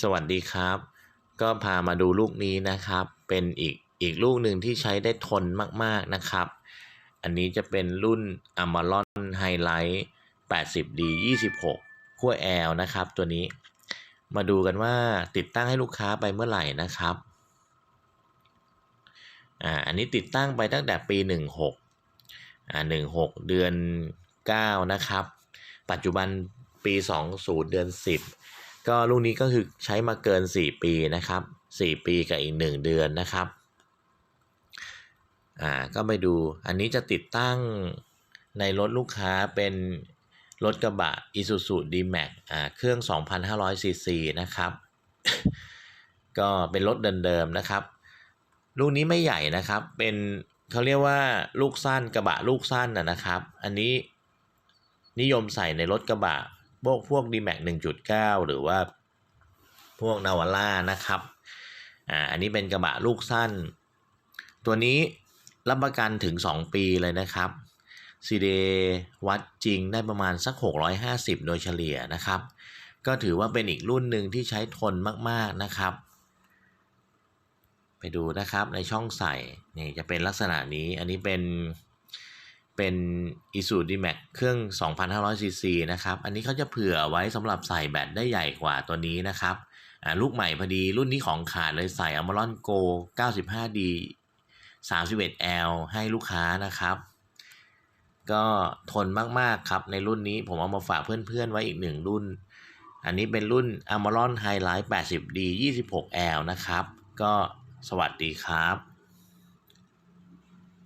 สวัสดีครับ ก็พามาดูลูกนี้นะครับ เป็นอีกอีกลูกหนึ่งที่ใช้ได้ทนมากๆนะครับ อันนี้จะเป็นรุ่น a m a r o n Highlight 80D 26ขั้ว L นะครับ ตัวนี้ มาดูกันว่าติดตั้งให้ลูกค้าไปเมื่อไหร่นะครับอ่าอันนี้ติดตั้งไปตั้งแต่ปี 16อ่า16 เดือน 9 นะครับ ปัจจุบันปี 20 เดือน 10 ก็ลูกนี้ก็คือใช้มาเกิน 4 ปีนะครับ 4 ปีกับอีก 1 เดือนนะครับอ่าก็ไปดูอันนี้จะติดตั้งในรถลูกค้าเป็นรถกระบะ Isuzu D-Max อ่าเครื่อง 2,500 ซีซีนะครับ ก็เป็นรถเดิมๆนะครับ ลูกนี้ไม่ใหญ่นะครับเป็นเขาเรียกว่าลูกสั้นกระบะลูกสั้นนะนะครับ อันนี้นิยมใส่ในรถกระบะ พวกพวก D-Max 1.9หรือว่าพวกนาวาร่านะครับ อ่า อันนี้เป็นกระบะลูกสั้น ตัวนี้รับประกันถึง 2 ปีเลยนะครับซีเดวัดจริงได้ประมาณสัก 650 โดยเฉลี่ยนะครับ ก็ถือว่าเป็นอีกรุ่นหนึ่งที่ใช้ทนมากๆนะครับ ไปดูนะครับในช่องใส่นี่จะเป็นลักษณะนี้อันนี้เป็น เป็น i s u d m a x เครื่อง 2,500ซีซีนะครับ อันนี้เขาจะเผื่อไว้สำหรับใส่แบตได้ใหญ่กว่าตัวนี้นะครับลูกใหม่พอดีรุ่นนี้ของขาดเลยใส่ a m a r o n Go 95D 31L ให้ลูกค้านะครับ ก็ทนมาก ๆ ครับในรุ่นนี้ผมเอามาฝากเพื่อน ๆ ไว้อีกหนึ่งรุ่น อันนี้เป็นรุ่น a m a r o n Highlight 80D 26L นะครับ ก็สวัสดีครับ